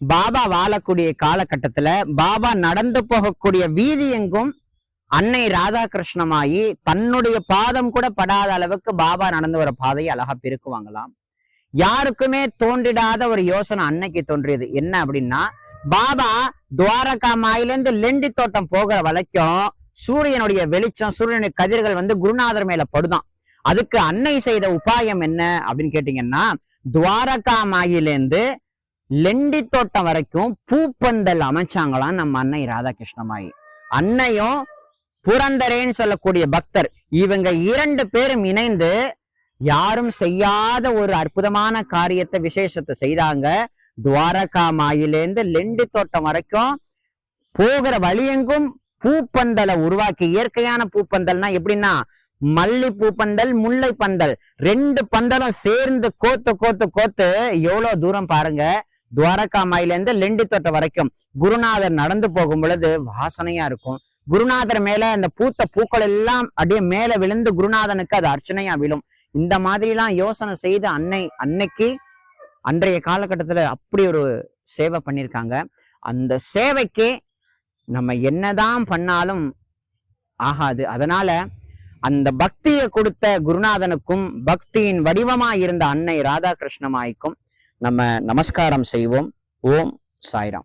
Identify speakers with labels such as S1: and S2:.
S1: பாபா வாழக்கூடிய காலகட்டத்துல பாபா நடந்து போகக்கூடிய வீதி எங்கும் அன்னை ராதாகிருஷ்ணமாயி தன்னுடைய பாதம் கூட படாத அளவுக்கு பாபா நடந்து வர பாதையை அழகா பெருக்குவாங்களாம். யாருக்குமே தோன்றிடாத ஒரு யோசனை அன்னைக்கு தோன்றியது. என்ன அப்படின்னா பாபா துவாரகா மாயிலேருந்து லெண்டி தோட்டம் போகிற வரைக்கும் சூரியனுடைய வெளிச்சம் சூரியனுடைய கதிர்கள் வந்து குருநாதர் மேல படுதான். அதுக்கு அன்னை செய்த உபாயம் என்ன அப்படின்னு கேட்டீங்கன்னா துவாரகா மாயிலேருந்து லெண்டி தோட்டம் வரைக்கும் பூப்பந்தல் அமைச்சாங்களாம் நம்ம அன்னை ராதாகிருஷ்ணமாயி. அன்னையும் புரந்தரேன்னு சொல்லக்கூடிய பக்தர். இவங்க இரண்டு பேரும் இணைந்து யாரும் செய்யாத ஒரு அற்புதமான காரியத்தை விசேஷத்தை செய்தாங்க. துவாரகா மாயிலேருந்து லெண்டி தோட்டம் வரைக்கும் போகிற வழியெங்கும் பூப்பந்தலை உருவாக்கி இயற்கையான பூப்பந்தல்னா எப்படின்னா மல்லி பூப்பந்தல் முல்லை பந்தல் ரெண்டு பந்தலும் சேர்ந்து கோத்து கோத்து கோத்து எவ்வளவு தூரம் பாருங்க. துவாரகா மாயிலேருந்து லெண்டி தோட்டம் வரைக்கும் குருநாதர் நடந்து போகும் பொழுது வாசனையா இருக்கும். குருநாதர் மேல அந்த பூத்த பூக்கள் எல்லாம் அப்படியே மேல விழுந்து குருநாதனுக்கு அது அர்ச்சனையா விழும். இந்த மாதிரிலாம் யோசனை செய்து அன்னை அன்னைக்கு அன்றைய காலகட்டத்துல அப்படி ஒரு சேவை பண்ணியிருக்காங்க. அந்த சேவைக்கு நம்ம என்னதான் பண்ணாலும் ஆகாது. அதனால அந்த பக்தியை கொடுத்த குருநாதனுக்கும் பக்தியின் வடிவமா இருந்த அன்னை ராதாகிருஷ்ணமாய்க்கும் நம்ம நமஸ்காரம் செய்வோம். ஓம் சாய்ராம்.